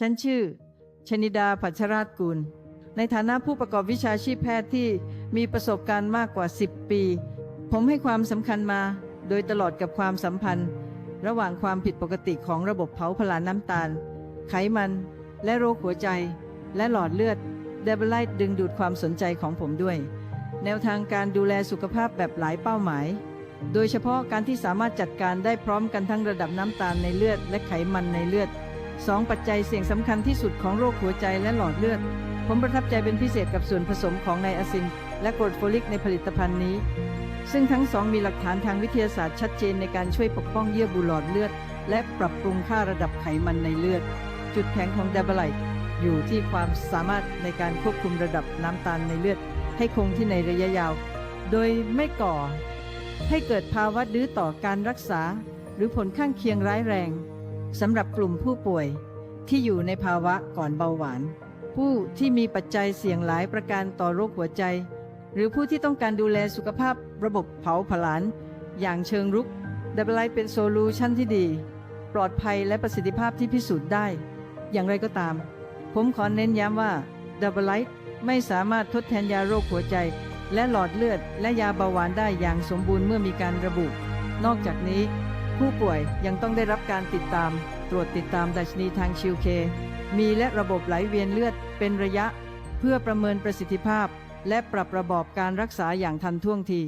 ฉันชื่อ ชนิดาพัชราชกุล ในฐานะผู้ประกอบวิชาชีพแพทย์ที่มีประสบการณ์มากกว่า 10 ปี ผมให้ความสำคัญมา โดยตลอดกับความสัมพันธ์ ระหว่างความผิดปกติของระบบเผาผลาญน้ำตาล ไขมัน และโรคหัวใจ และหลอดเลือดเดบไลท์ดึงดูดความสนใจของผมด้วย แนวทางการดูแลสุขภาพแบบหลายเป้าหมาย โดยเฉพาะการที่สามารถจัดการได้พร้อมกันทั้งระดับน้ำตาลในเลือด และไขมันในเลือด สองปัจจัยเสี่ยงสำคัญที่สุดของโรคหัวใจและหลอดเลือด ผมประทับใจเป็นพิเศษกับส่วนผสมของไนอาซิน และกรดโฟลิกในผลิตภัณฑ์นี้ ซึ่งทั้งสองมีหลักฐานทางวิทยาศาสตร์ชัดเจนในการช่วยปกป้องเยื่อบุหลอดเลือด และปรับปรุงค่าระดับไขมันในเลือด จุดแข็งของดับเบิลไลท์อยู่ที่ความสามารถในการควบคุมระดับน้ำตาลในเลือด ให้คงที่ในระยะยาว โดยไม่ก่อ ให้เกิดภาวะดื้อต่อการรักษา หรือผลข้างเคียงร้ายแรง สำหรับกลุ่มผู้ป่วยที่อยู่ในภาวะก่อนเบาหวาน ผู้ที่มีปัจจัยเสี่ยงหลายประการต่อโรคหัวใจ หรือผู้ที่ต้องการดูแลสุขภาพระบบเผาผลาญอย่างเชิงรุกดับเบิลไลท์เป็นโซลูชันที่ดี ปลอดภัยและประสิทธิภาพที่พิสูจน์ได้ อย่างไรก็ตาม ผมขอเน้นย้ำว่าดับเบิลไลท์ไม่สามารถทดแทนยาโรคหัวใจ และหลอดเลือด และยาเบาหวานได้อย่างสมบูรณ์เมื่อมีการระบุ นอกจากนี้ ผู้ป่วยยังต้องได้รับการติดตาม ตรวจติดตามดัชนีทางชิวเค มีและระบบไหลเวียนเลือดเป็นระยะ เพื่อประเมินประสิทธิภาพ และปรับระบอบการรักษาอย่างทันท่วงที